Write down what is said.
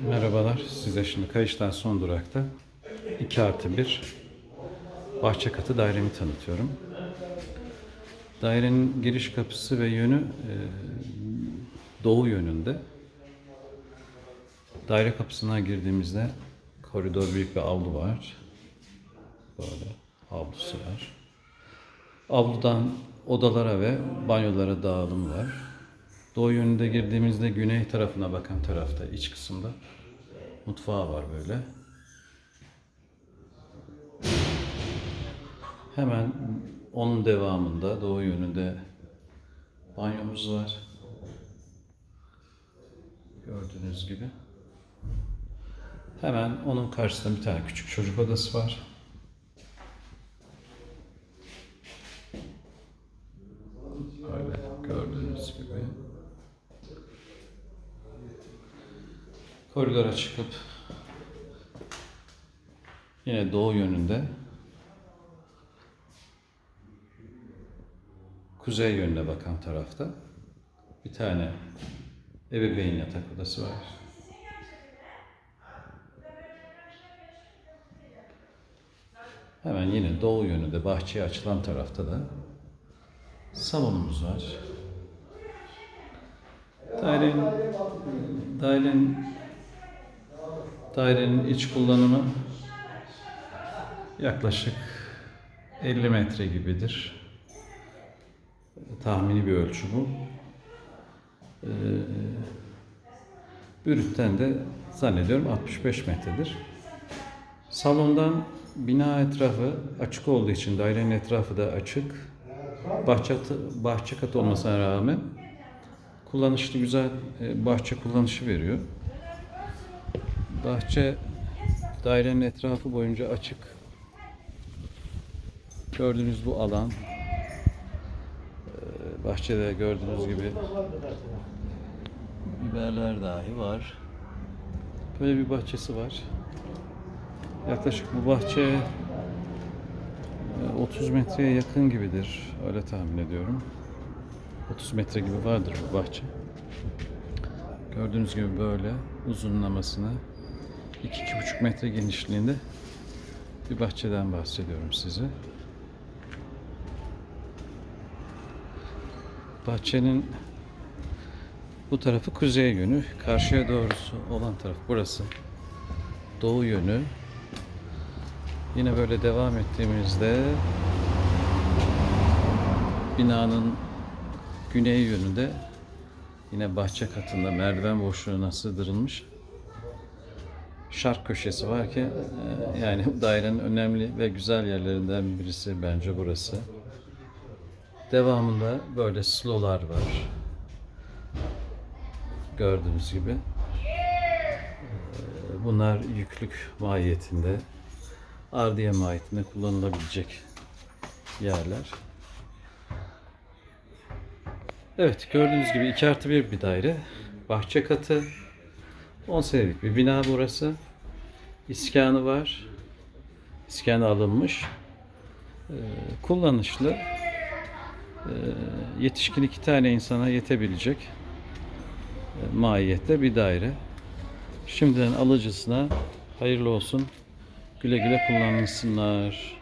Merhabalar. Size şimdi Kayış'tan son durakta 2 artı 1 bahçe katı dairemi tanıtıyorum. Dairenin giriş kapısı ve yönü e, doğu yönünde. Daire kapısına girdiğimizde koridor büyük bir avlu var. Böyle avlusu var. Avludan odalara ve banyolara dağılım var. Doğu yönünde girdiğimizde güney tarafına bakan tarafta, iç kısımda mutfağı var böyle. Hemen onun devamında doğu yönünde banyomuz var. Gördüğünüz gibi. Hemen onun karşısında bir tane küçük çocuk odası var. Böyle gördüğünüz gibi. Koridora çıkıp yine doğu yönünde kuzey yönüne bakan tarafta bir tane ebeveyn yatak odası var. Hemen yine doğu yönünde bahçeye açılan tarafta da salonumuz var. Dairenin, dairenin, dairenin iç kullanımı yaklaşık 50 metre gibidir. Tahmini bir ölçü bu. Ee, Bürütten de zannediyorum 65 metredir. Salondan bina etrafı açık olduğu için dairenin etrafı da açık. Bahçe, bahçe katı olmasına rağmen kullanışlı güzel e, bahçe kullanışı veriyor. Bahçe dairenin etrafı boyunca açık. Gördüğünüz bu alan bahçede gördüğünüz gibi biberler dahi var. Böyle bir bahçesi var. Yaklaşık bu bahçe e, 30 metreye yakın gibidir. Öyle tahmin ediyorum. 30 metre gibi vardır bu bahçe. Gördüğünüz gibi böyle uzunlamasına 2-2,5 metre genişliğinde bir bahçeden bahsediyorum size. Bahçenin bu tarafı kuzey yönü, karşıya doğrusu olan taraf burası. Doğu yönü. Yine böyle devam ettiğimizde binanın güney yönünde yine bahçe katında merdiven boşluğuna sığdırılmış şark köşesi var ki e, yani dairenin önemli ve güzel yerlerinden birisi bence burası. Devamında böyle slolar var. Gördüğünüz gibi. E, Bunlar yüklük mahiyetinde, ardiye mahiyetinde kullanılabilecek yerler. Evet gördüğünüz gibi 2 artı 1 bir daire. Bahçe katı. 10 senelik bir bina burası. İskanı var. İskanı alınmış. Ee, kullanışlı. Ee, yetişkin iki tane insana yetebilecek e, mahiyette bir daire. Şimdiden alıcısına hayırlı olsun. Güle güle kullanılsınlar.